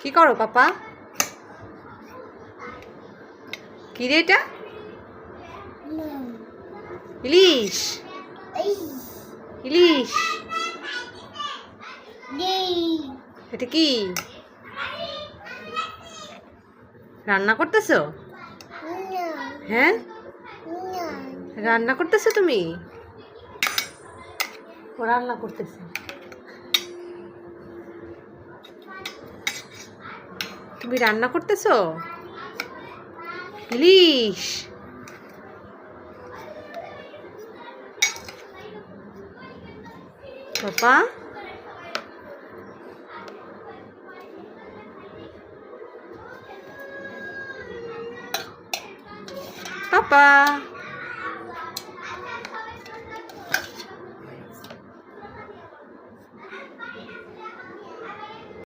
কি করো পাপা? কি রে এটা? ইলিশ। ইলিশ। এটা কি? রান্না করতেছো? হ্যাঁ? রান্না করতেছো তুমি? ও রান্না করতেছে। তুমি রান্না করতেছো? ইলিশ! পাপা পাপা